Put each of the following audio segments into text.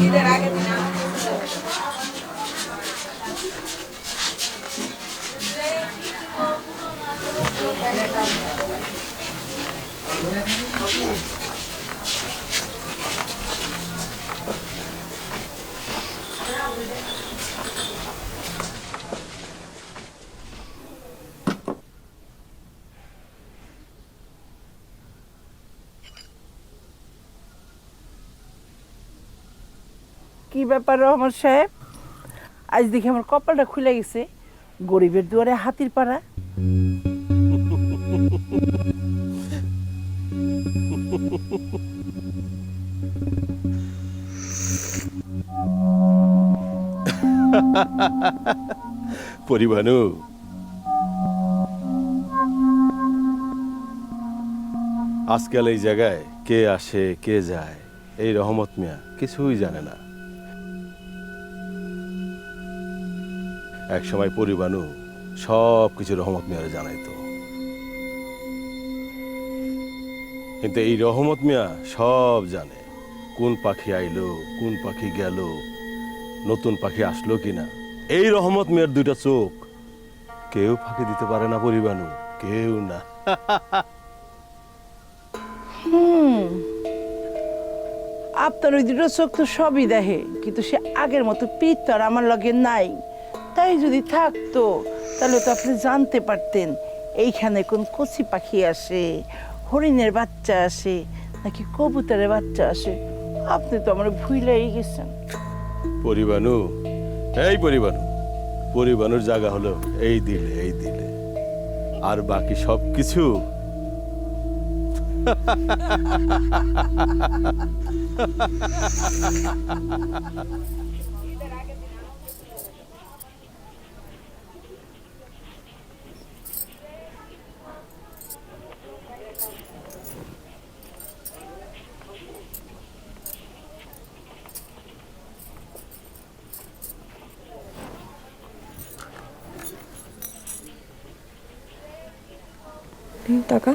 ঈদের আগে দিন Thank you. ব্যাপার রহমান সাহেব, আজ দেখি আমার কপালটা খুলে গেছে। গরিবের দুয়ারে হাতির পাড়া। পরিবানু। আজকাল এই জায়গায় কে আসে, কে যায়, এই রহমত মিয়া কিছুই জানে না। এক সময় পরিবানু সব কিছু রহমত মিয়ারে জানাইতো। কিন্তু এই রহমত মিয়া সব জানে, কোন পাখি আইলো, কোন পাখি গেল, নতুন পাখি আসলো কিনা। এই রহমত মিয়ার দুইটা চোখ, কেউ ফাঁকি দিতে পারে না পরিবানু কেউ না। আপনার ওই দুটো চোখ তো সবই দেখে, কিন্তু সে আগের মতো পিত আর আমার লগে নাই। তাই যদি থাকতো তাহলে তো আপনি জানতে পারতেন, এইখানে কোন কচি পাখি আসে, হরিণের বাচ্চা আসে, নাকি কবুতরের বাচ্চা আসে, আপনি তো আমার ভুলেই গেছেন। পরিবানু, এই পরিবানু, পরিবানুর জায়গা হলো এই দিলে এই দিলে, আর বাকি সব কিছু দিন টাকা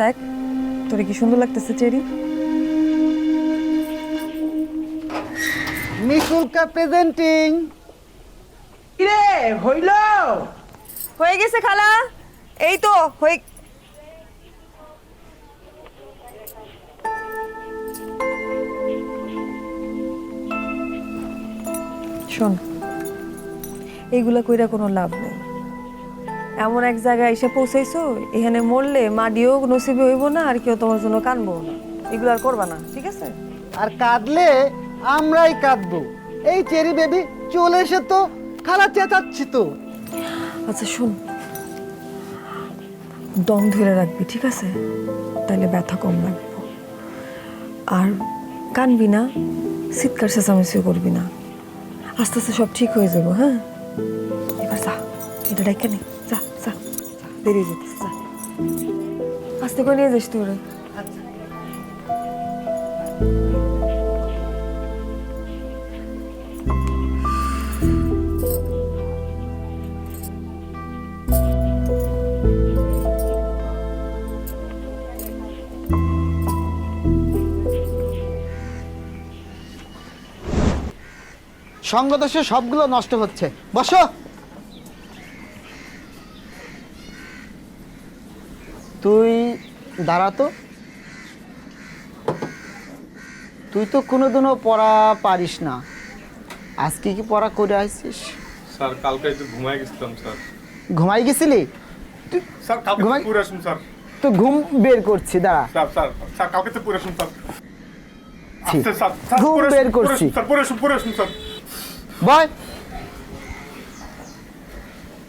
দেখ তোরে কি সুন্দর লাগতেছে চেরি? নিকুলকা প্রেজেন্টিং কিরে হইল? হয়ে গেছে খালা। এই তো হয়ে শোন এইগুলা কইরা কোনো লাভ নেই। এমন এক জায়গায় এসে পৌঁছাইছো এখানে মরলে মাডিও নসিবে হইব না আর কেউ তোমার জন্য কানবো না। এগুলো আর করবা না ঠিক আছে? আর কাঁদলে আমরাই কাঁদবো। এই চেরি বেবি চলে এসে তো খালা চেঁচাচ্ছি তো। আচ্ছা শোন দম ধরে রাখবি ঠিক আছে? তাহলে ব্যথা কম লাগবে। আর কানবি না চিৎকার চেঁচামেচিও করবি না। আস্তে আস্তে সব ঠিক হয়ে যাব হ্যাঁ? এবার যা, এটা ডেকে নে। যা যা দেরি হয়ে যা আস্তে করে নিয়ে যাস তুই ওরে। সঙ্গদোষে সবগুলো নষ্ট হচ্ছে। বসো। তুই দাঁড়াতো তুই তো কোনোদিনও পড়া পারিস না। আজকে কি পড়া করে আসছিস? স্যার কালকে একটু ঘুমাই গেছিলাম স্যার। ঘুমাই গেছিলি? স্যার কালকে ঘুমাই- পুরো আসুন স্যার। তো ঘুম বের করছি দাঁড়া। স্যার স্যার স্যার কালকে তো পুরো আসুন স্যার। ছি, আস্তে, স্যার স্যার ঘুম বের করছি। স্যার পুরো আসুন পুরো আসুন স্যার। বয়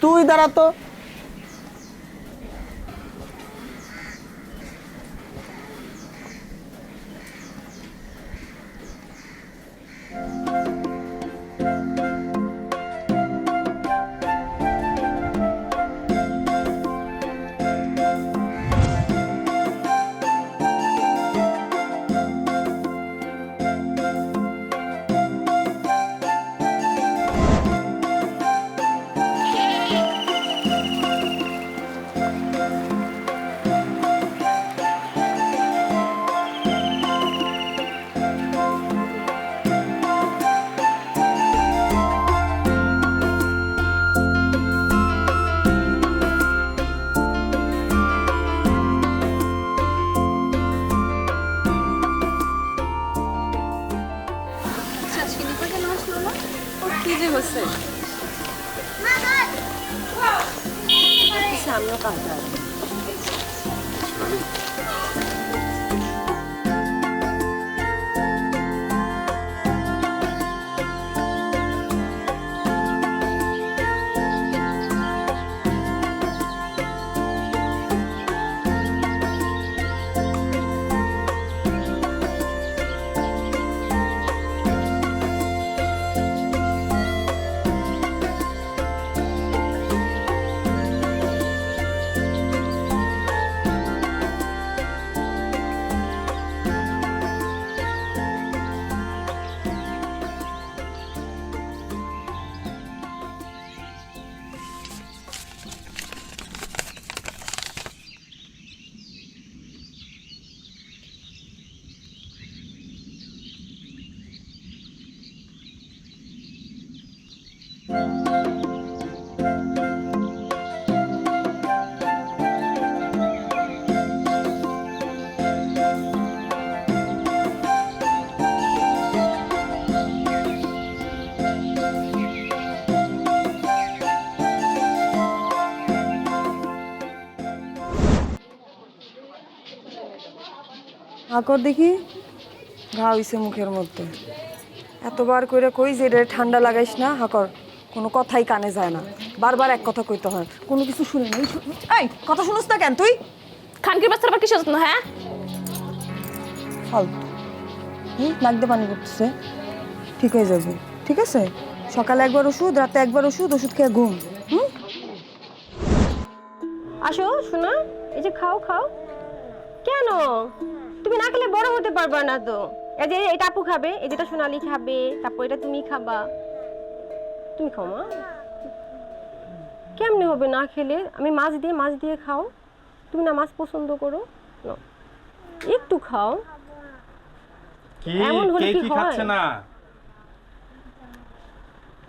তুই দাঁড়াতো 断断续续。আকর দেখি। ঘা হইছে মুখের মধ্যে। এতবার কইরা কই যে এটা ঠান্ডা লাগাইস না হাকর কোনো কথাই কানে যায় না। বারবার এক কথা কইতে হয় কোনো কিছু শুনে না। এই কথা শুনস না কেন তুই? খানকির বাচ্চার আবার কিসের যত্ন হ্যাঁ? ফালতু হুম লাগতে পানি করতেছে ঠিক হয়ে যাবে ঠিক আছে? সকালে একবার ওষুধ রাতে একবার ওষুধ ওষুধ খেয়ে ঘুম। হুম? আসো শোনা এই যে খাও খাও। কেন? তুমি না খেলে বড় হতে পারবা না তো। এই যে এটা আপু খাবে এই যেটা সোনালি খাবে তারপর এটা তুমি খাবা। তুমি খাও মা। কেমনে হবে না খেলে? আমি মাছ দিয়ে মাছ দিয়ে খাও। তুমি না মাছ পছন্দ করো। একটু খাও। কি? এমন হলে কি হয়? খাচ্ছে না?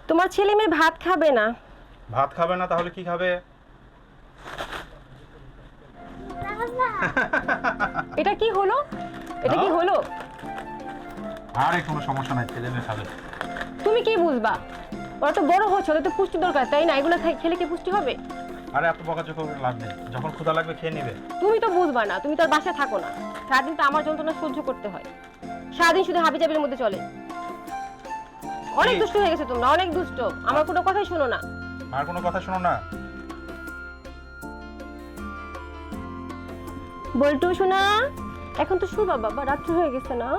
তোমার ছেলে মেয়ে ভাত খাবে না। ভাত খাবে না তাহলে কি খাবে? এটা কি হলো? এটা কি হলো? আরে কোনো সমস্যা নাই ছেলে মেয়ে খাবে। তুমি কি বুঝবা? ওরা তো বড় হচ্ছে ওদের তো পুষ্টি দরকার তাই না? এগুলো খাই- খেলে কি পুষ্টি হবে? আরে এত বকাঝকা করে লাভ নেই। যখন ক্ষুধা লাগবে খেয়ে নেবে। তুমি তো বুঝবা না তুমি তো আর বাসায় থাকো না। সারাদিন তো আমার যন্ত্রণা সহ্য করতে হয়। সারাদিন শুধু হাবি জাবির মধ্যে চলে। অনেক দুষ্ট হয়ে গেছে তোমরা অনেক দুষ্ট। আমার কোনো কথাই শোনো না। আর কোনো কথা শোনো না? বল্টু শোনা এখন তো শুবা বাবা রাত্র হয়ে গেছে না।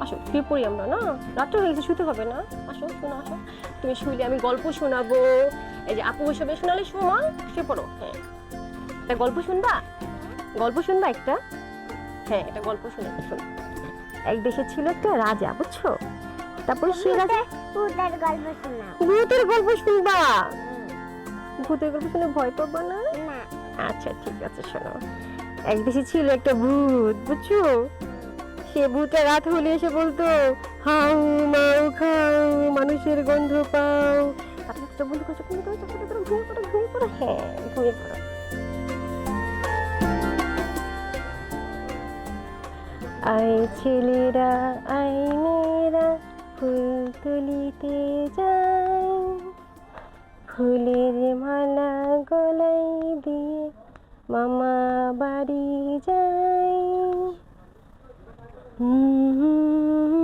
আসো শুয়ে পড়ি আমরা না? রাত্র হয়ে গেছে শুতে হবে না? আসো শোনা আসো। তুমি শুইলে আমি গল্প শোনাবো। এই যে আপু হিসেবে শোনালে শোমা শুয়ে পড়ো হ্যাঁ। একটা গল্প শুনবা? গল্প শুনবা একটা? হ্যাঁ একটা গল্প শুনে শোনো এক দেশে ছিল একটা রাজা বুঝছ? তারপরে সে রাজা ভূতের গল্প শোনা। ভূতের গল্প শুনবা? ভূতের গল্প শুনে ভয় পাবা না? না। আচ্ছা ঠিক আছে শোনো। এক দেশে ছিল একটা ভূত, বুঝছ? সে ভূতে রাত হলে এসে বলতো, হাউ, মাউ খাও মানুষের গন্ধ পাও। হ্যাঁ আই ছেলেরা আই মেয়েরা, ফুল তুলিতে যাই। ফুলের মালা গলাই দিয়ে মামা বাড়ি যাই ভাই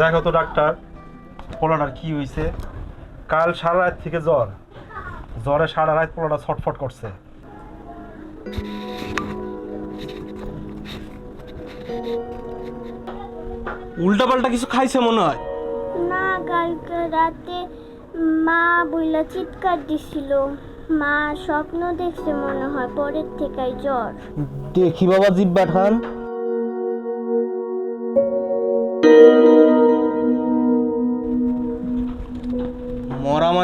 দেখো তো ডাক্তার পোলাটার কি হয়েছে কাল সারা রাত থেকে জ্বর। জ্বরে সারা রাত পোলাটা ছটফট করছে। উল্টাপাল্টা কিছু খাইছে মনে হয়? না কালকে রাতে মা বইলা চিৎকার দিছিল। মা স্বপ্ন দেখছে মনে হয় পরের থেকে জ্বর। দেখি বাবা জিব্বা ঠান।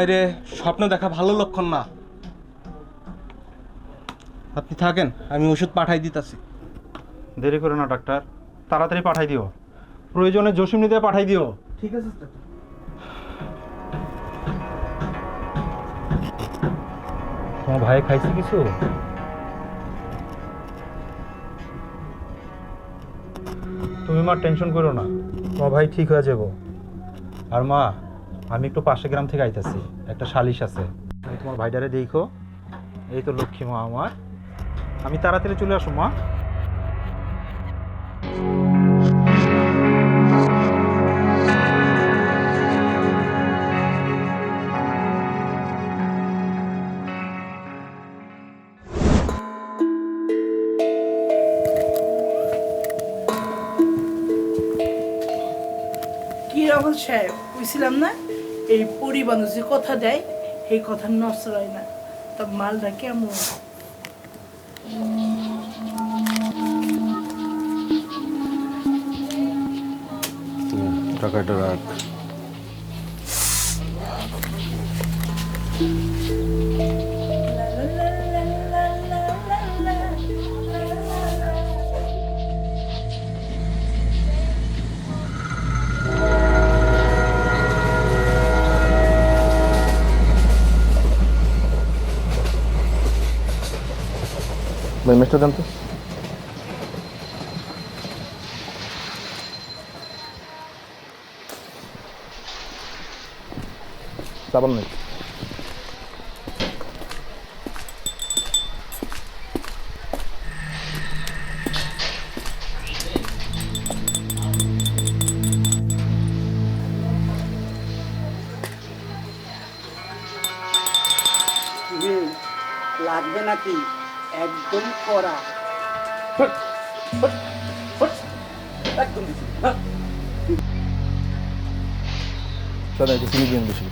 মায়েরে স্বপ্ন দেখা ভালো লক্ষণ না। আপনি থাকেন আমি ওষুধ পাঠাই দিতাছি। দেরি করো না ডাক্তার। তাড়াতাড়ি পাঠাই দিও। প্রয়োজনে জসিম নিতে পাঠাই দিও। ঠিক আছে তোমার ভাই খাইছে কিছু? তুমি মা টেনশন করো না। তোমার ভাই ঠিক হয়ে যাব। আর মা আমি একটু পাশে গ্রাম থেকে আইতাছি। একটা সালিশ আছে। আমি তোমার ভাইডারে দেখো। এই তো লক্ষ্মী মা আমার। আমি তাড়াতাড়ি চলে আসো, মা। কি রাহুল সাহেব বুঝছিলাম না? এই পরিবানো যে কথা দেয়, সেই কথা নষ্ট হয় না। তা মালটা কেমন? টাকাটা রাখ। ভাই দেন তো সাবান নেই লাগবে নাকি? একদম করা একটু বেশি।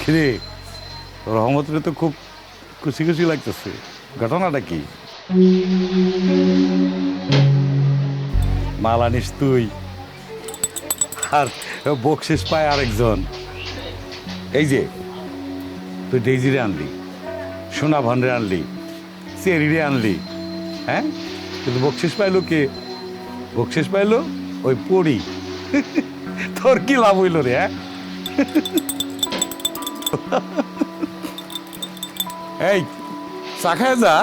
কিরে রহমতরে তো খুব খুশি খুশি লাগতেছে। ঘটনাটা কি? মাল আনিস তুই। আর বকশিস পায় আরেকজন। এই যে, তুই ডেইজিরে আনলি, সোনা ভান্ডে আনলি, চেরিরে আনলি হ্যাঁ? কিন্তু বকশিস পাইলো কে? বকশিস পাইলো ওই পড়ি তোর কি লাভ হইল রে হ্যাঁ? এই, চা খায় যা।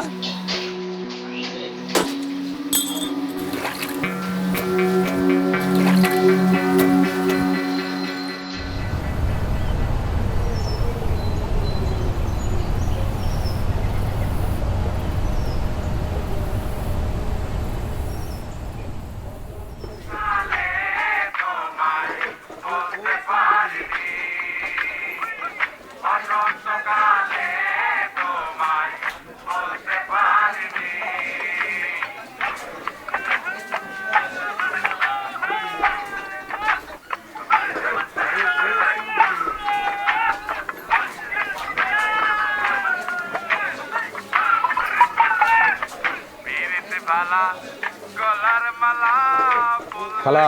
খালা।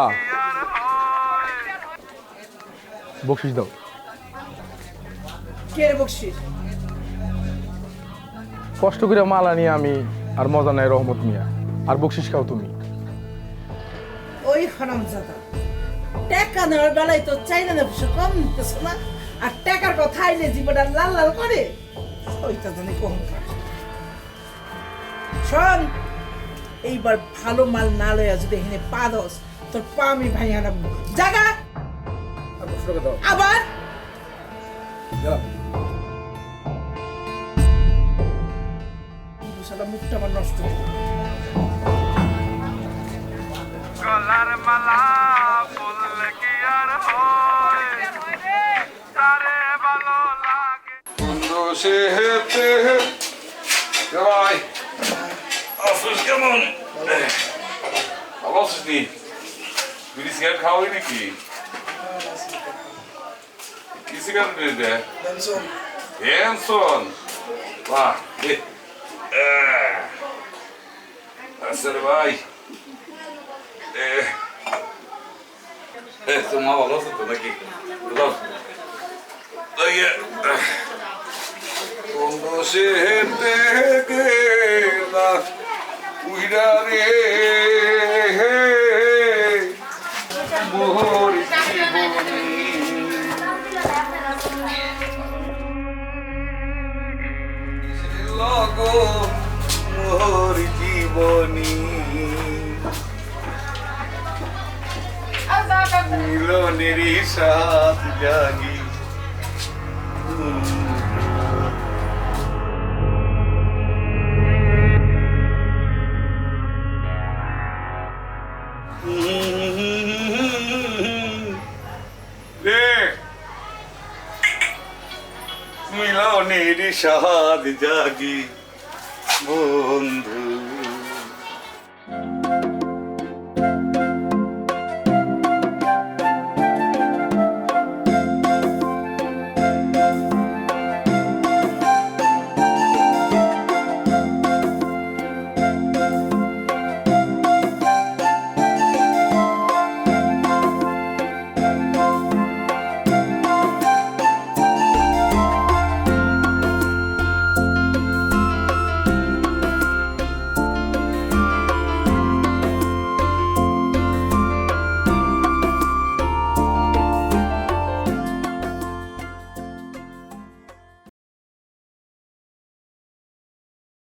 বকশিস দাও। কে বকশিস? কষ্ট করে মাল আনি আমি আর মজা নাই রহমত মিয়া। আর বকশিস খাও তুমি। ওই হারামজাদা টাকা নেওয়ার বেলায় তো চাইনা না কম নিতেছ না আর টাকার কথা আইলে জীবনটা লাল লাল করে। ওইটা জানি কম শোন এইবার ভালো মাল না লইয়া যদি এখানে পা দস তোর পা আমি ভাই আনাবো জাগা! আবার? মুখটা আমার নষ্ট গলার মালা বললে কি আর হয়? তারে ভালো লাগে। বন্ধু সে হেতে ভাই অফিস কেমন? ভালো আছিস নি বিড়ি সিগারেট খাওয়াই নাকি? কি সিগারেট দে? হ্যানসন বাহ লাগছে রে ভাই। এ। তোমার ভালো আছো তো নাকি? দাও। ওই, এ, আহ। উইরা রে মোর লগো মোর জীবনী। মিলনের সাথ জাগি সাদ জাগি বন্ধু।